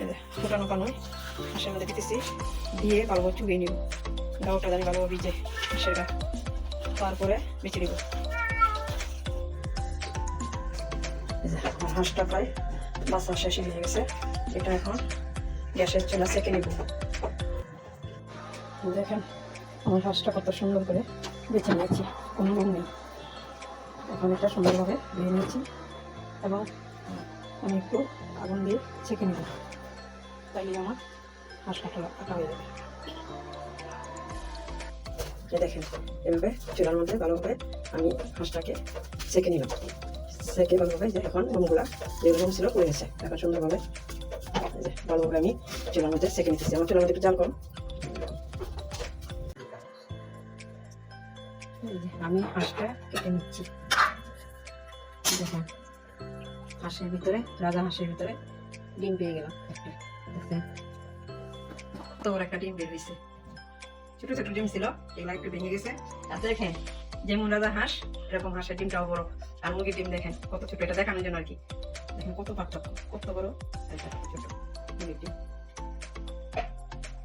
এই যে হাঁসের মধ্যে দিতেছি, দিয়ে ভালোভাবে চুবিয়ে নিব। ভিজে হাঁসের গা। তারপরে আমার হাঁসটা প্রায় শেষ হয়ে গেছে। এটা এখন গ্যাসের চুলা সেকে নিব। দেখেন আমার হাঁসটা কত সুন্দর করে বেছে নিয়েছি, কোনো রুম নেই। এখন এটা সুন্দরভাবে ধুয়ে নিয়েছি এবং আমি একটু আগুন দিয়ে ছেঁকে নেব। তাই আমার হাঁস কাটা হয়ে যাবে। এই দেখেন, এভাবে চুলার মধ্যে ভালোভাবে আমি হাঁসটাকে সেঁকে নিলাম। সেঁকে ভালোভাবে যে এখন রুমগুলা যে রুম ছিল, পড়ে গেছে। এখন সুন্দরভাবে যে ভালোভাবে আমি চুলার মধ্যে সেঁকে নিতেছি। আমার চুলার মধ্যে একটু জাল কম। আমি হাঁসটা কেটে নিচ্ছি। দেখেন, হাঁসের ভিতরে, রাজা হাঁসের ভিতরে ডিম পেয়ে গেলাম একটা। দেখছেন তো ওর একটা ডিম বের হয়েছে ছোট ছোট ডিম ছিল, এগুলো একটু ভেঙে গেছে। আর দেখেন, যেমন রাজা হাঁস, এরকম হাঁসের ডিমটাও বড়। আর মুরগির ডিম দেখেন, কত ছোট, এটা দেখানোর জন্য আর কি। দেখেন, কত পার্থক্য, কত বড়। এটা ছোট মুরগির ডিম।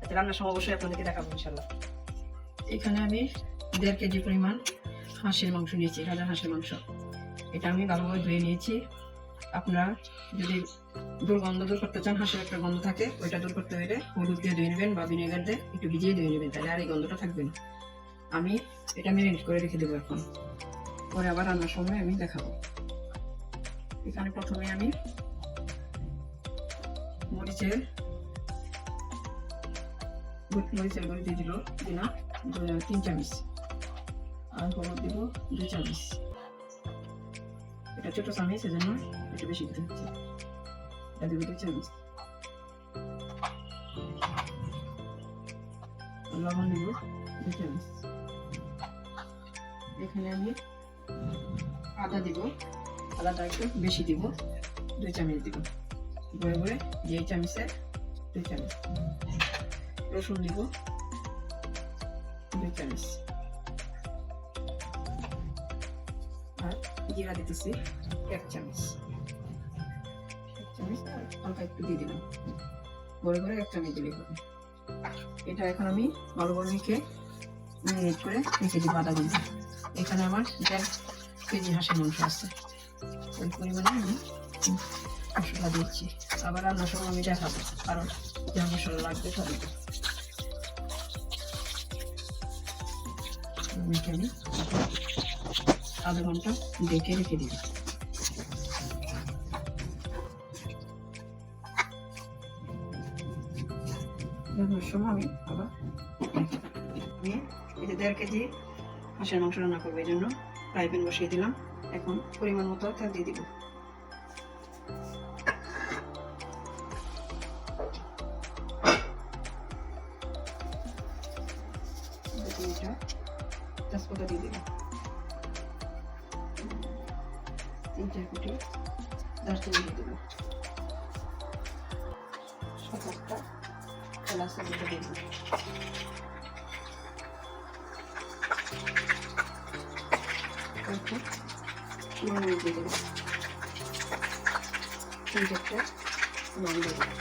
আচ্ছা রান্নার সময় অবশ্যই আপনাদেরকে দেখাবো ইনশাল্লাহ এখানে আমি দেড় কেজি পরিমাণ হাঁসের মাংস নিয়েছি রাজা হাঁসের মাংস। এটা আমি ভালোভাবে ধুয়ে নিয়েছি। আপনারা যদি দুর্গন্ধ দূর করতে চান, হাঁসের একটা গন্ধ থাকে, ওইটা দূর করতে হলে হলুদ দিয়ে ধুয়ে নেবেন বা ভিনেগার দিয়ে একটু ভিজিয়ে ধুয়ে নেবেন, তাহলে আর এই গন্ধটা থাকবে না। আমি এটা ম্যারিনেট করে রেখে দেবো এখন। পরে আবার রান্নার সময় আমি দেখাবো। এখানে প্রথমে আমি মরিচের মরিচের গুঁড়ি দিয়ে দিল, দিলাম তিন চামচ। আর হলুদ দিব দুই চামচ। এটা ছোট চামচ সেজন্য একটু বেশি দিতে হচ্ছে। এটা দিব দুই চামচ। লবণ দিব দুই চামচ। এখানে আমি আদা দিব। আদাটা একটু বেশি দিব, দুই চামচ দিব। বয়ে বয়ে যে চামচে দুই চামচ। রসুন দিব দুই চামচ। জিরা দিতেছি, এক চামচ। এক চামচ হালকা একটু দিয়ে দিলাম। বড় করে এক চামচ দিলে হবে। এটা এখন আমি ভালোভাবে মেখে মিনিট করে রেখে আধা ঘণ্টা এখানে আমার দেড় কেজি হাঁসের মাংস আছে। ওই পরিমাণে আমি মশলা দিচ্ছি। আবার রান্নার সময় আমি দেখাবো, কারণ যা মশলা লাগবে সবই। আমি আধা ঘণ্টা ডেকে রেখে সময় আমি আবার আমি দেড় কেজি হাঁসের মাংস রান্না করব, এই জন্য ফ্রাই প্যান বসিয়ে দিলাম। এখন পরিমাণ মতো তেল দিয়ে দিব। তেজপাতা দিয়ে দিলাম। তিন চার কোটি দারচিনি দিয়ে দেবো সাত আটটা দিয়ে দেবো তিন চারটে নুন দিয়ে দেবো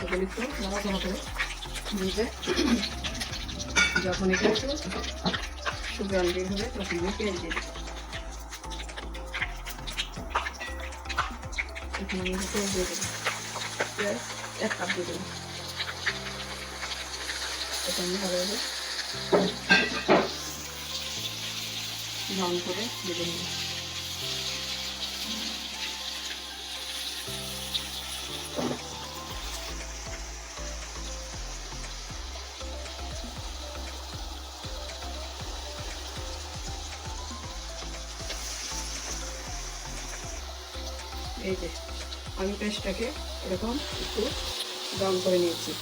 এগুলো একটু নাড়াচাড়া করে যখন এটা একটু সুগার বের হবে তখন পেঁয়াজ দিয়ে দেবো এখানে আমি পেঁয়াজ দিয়ে দেবো পেঁয়াজ এক কাপ দিয়ে দেবো এটা আমি ভালোভাবে ব্রাউন করে ভেজে নেব এই যে, আমি পেস্টটাকে এরকম একটু ব্রাউন করে নিয়েছি।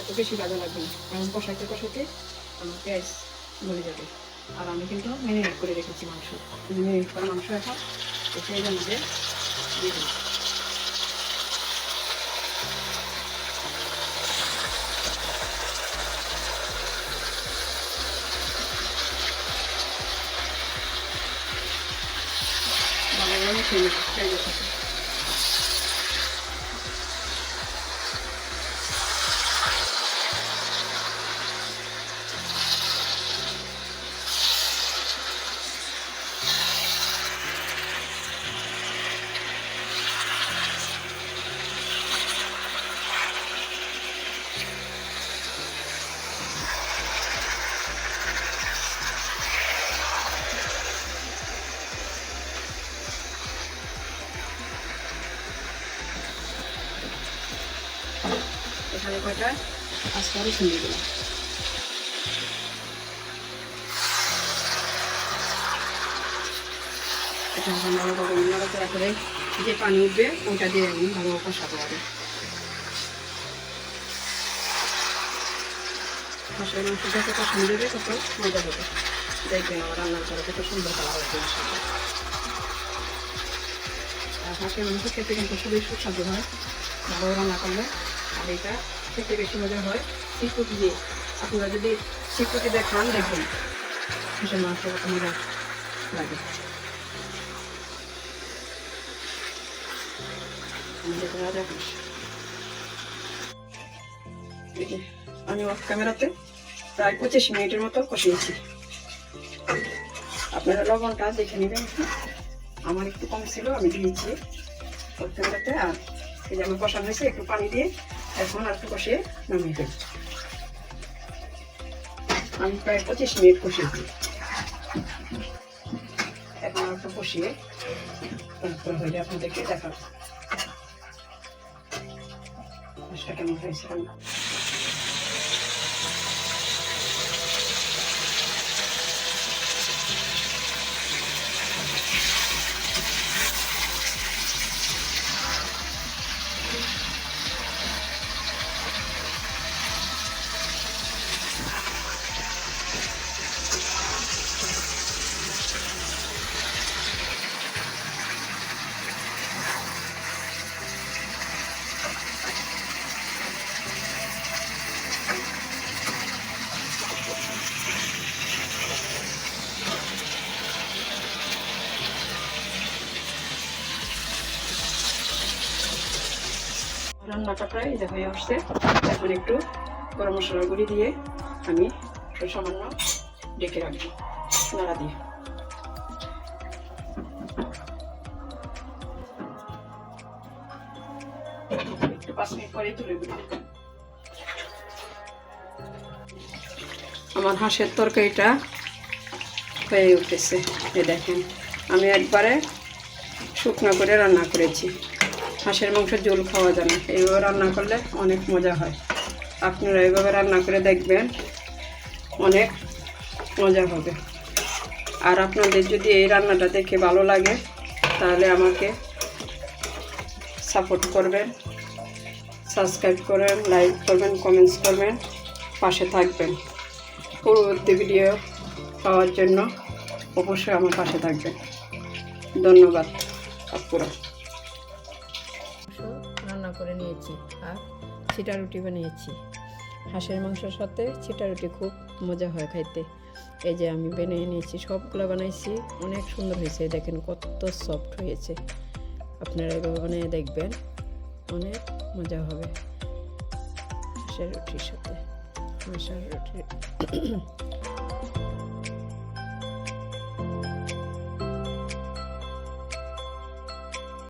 এত বেশি বাজা লাগবে না, কারণ কষাইতে কষাইতে আমার পেঁয়াজ গলে যাবে। আর আমি কিন্তু ম্যারিনেট করে রেখেছি মাংস। ম্যারিনেট করা মাংস এখন এসে আমাকে দিয়ে দিই Thank you. এখানে কয়টা? আস্তা রসুন দিয়ে দিলাম করে যে পানি উঠবে, ওটা দিয়ে আমি ভালো কষাতে হবে। কষার মাংস যত কষানো তত মজা হবে। দেখবেন আমার রান্নার করে কত সুন্দর কালার হয়েছে আর হাঁসের মাংস খেতে কিন্তু খুবই সুস্বাদু হয়। ভালো রান্না করলে আর এটা খেতে বেশি মজা হয়। চিকুটি দিয়ে। আপনারা যদি চিকুটি দিয়ে খান, দেখবেন হাঁসের মাংস মজা লাগে। আমি অফ ক্যামেরাতে প্রায় পঁচিশ মিনিটের মতো কষিয়েছি আপনারা লবণটা দেখে নেবেন আমার একটু কম ছিল, আমি দিয়েছি অফ ক্যামেরাতে আর এই যে আমার কষানো হয়েছে, একটু পানি দিয়ে এখন আর কষিয়ে নামিয়ে দেব আমি প্রায় পঁচিশ মিনিট কষিয়েছি এখন আর একটু কষিয়ে তারপর হয়ে আপনাদেরকে দেখাবো। কেমন হয়েছে রান্নাটা প্রায় যে হয়ে আসছে। এখন একটু গরম মশলার গুঁড়ি দিয়ে আমি সামান্য ডেকে রাখব, নাড়া দিয়ে। আমার হাঁসের তরকারিটা হয়ে উঠেছে। এই দেখেন, আমি একবারে শুকনো করে রান্না করেছি। হাঁসের মাংসের ঝোল খাওয়া না। এইভাবে রান্না করলে অনেক মজা হয়। আপনারা এইভাবে রান্না করে দেখবেন, অনেক মজা হবে। আর আপনাদের যদি এই রান্নাটা দেখে ভালো লাগে, তাহলে আমাকে সাপোর্ট করবেন, সাবস্ক্রাইব করবেন, লাইক করবেন, কমেন্টস করবেন, পাশে থাকবেন। পরবর্তী ভিডিও পাওয়ার জন্য অবশ্যই আমার পাশে থাকবেন। ধন্যবাদ আপুরা রান্না করে নিয়েছি। আর ছিটা রুটি বানিয়েছি। হাঁসের মাংসের সাথে ছিটা রুটি খুব মজা হয় খাইতে। এই যে আমি বানিয়ে নিয়েছি, সবগুলো বানাইছি, অনেক সুন্দর হয়েছে। দেখেন কত সফট হয়েছে। আপনারা এভাবে বানিয়ে দেখবেন, অনেক মজা হবে হাঁসের রুটির সাথে। হাঁসের রুটি